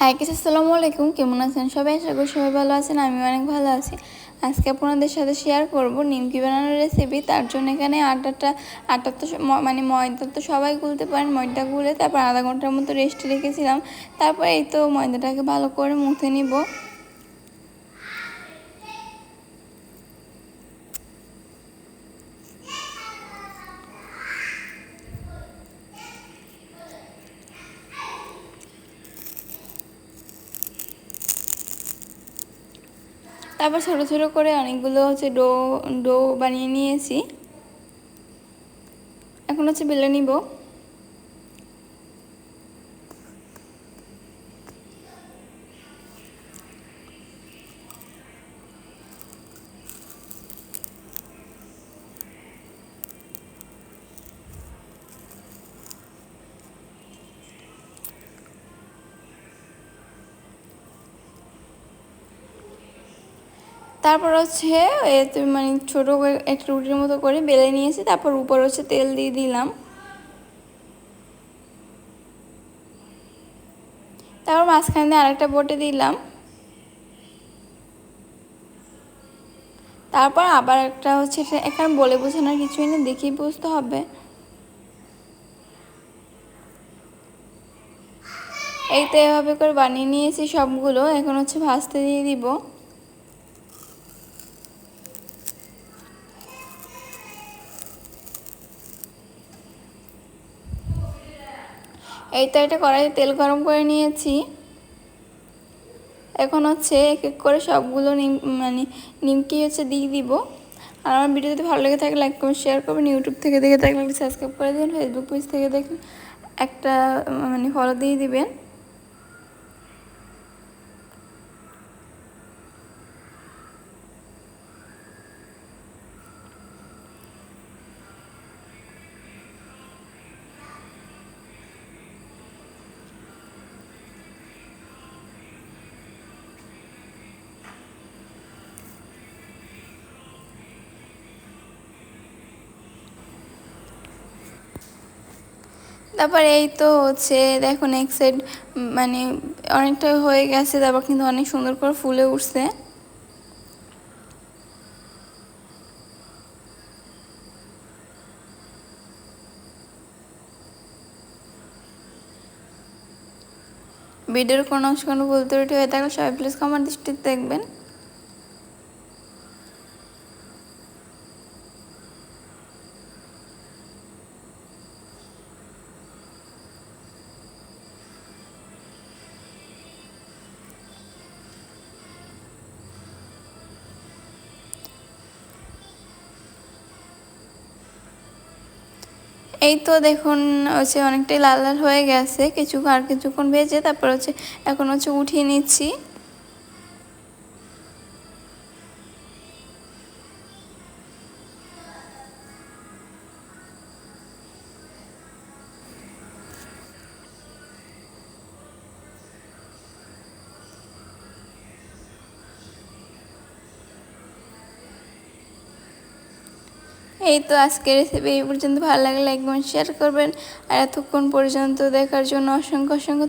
High kiss আসসালামু আলাইকুম। কেমন আছেন সবাই? আশা করি সবাই ভালো আছেন আমি অনেক ভালো আছি। আজকে আপনাদের সাথে শেয়ার করব নিমকি বানানোর রেসিপি তার জন্য এখানে আটাটা আটা তো মানে ময়দা তো সবাই গুলতে পারেন, ময়দা গুলে তারপর আধা ঘণ্টার মতো রেস্টে রেখেছিলাম। তারপর এই তো ময়দাটাকে ভালো করে মুখে নিব। তারপর ছোটো ছোটো করে অনেকগুলো হচ্ছে ডো ডো বানিয়ে নিয়েছি। এখন হচ্ছে বেলে নিব। তারপর হচ্ছে মানে ছোটো একটা রুটির মতো করে বেলে নিয়েছি, তারপর উপর হচ্ছে তেল দিয়ে দিলাম। তারপর মাঝখানে দিয়ে আরেকটা বটে দিলাম। তারপর আবার একটা হচ্ছে এখানে বলে বোঝানোর কিছুই না দেখেই বুঝতে হবে। এই তো এভাবে করে বানিয়ে নিয়েছি সবগুলো, এখন হচ্ছে ভাজতে দিয়ে দিব। এই তো এটা কড়াইতে তেল গরম করে নিয়েছি। এখন হচ্ছে এক এক করে সবগুলো নিম মানে নিমকি হচ্ছে দিয়ে দিব। আর আমার ভিডিও যদি ভালো লেগে থাকে লাইক কমেন্ট শেয়ার করবেন। ইউটিউব থেকে দেখে থাকলে সাবস্ক্রাইব করে দেবেন ফেসবুক পেজ থেকে দেখুন একটা মানে ফলো দিয়ে দিবেন। তারপর এই তো হচ্ছে দেখুন এক সাইড মানে অনেকটা হয়ে গেছে, তারপর কিন্তু অনেক সুন্দর করে ফুলে উঠছে। ভিডিওর কোনো অংশ কোনো বলতে হয়ে থাকলে সবাই প্লিজ কমার দৃষ্টিতে দেখবেন। এই তো দেখুন, হচ্ছে অনেকটাই লাল লাল হয়ে গেছে। কিছু আর কিছুক্ষণ ভেজে তারপর হচ্ছে, এখন হচ্ছে উঠিয়ে নিচ্ছি। এই তো আজকের রেসিপি এই পর্যন্ত। ভালো লাগলে একদম শেয়ার করবেন। আর এতক্ষণ পর্যন্ত দেখার জন্য অসংখ্য অসংখ্য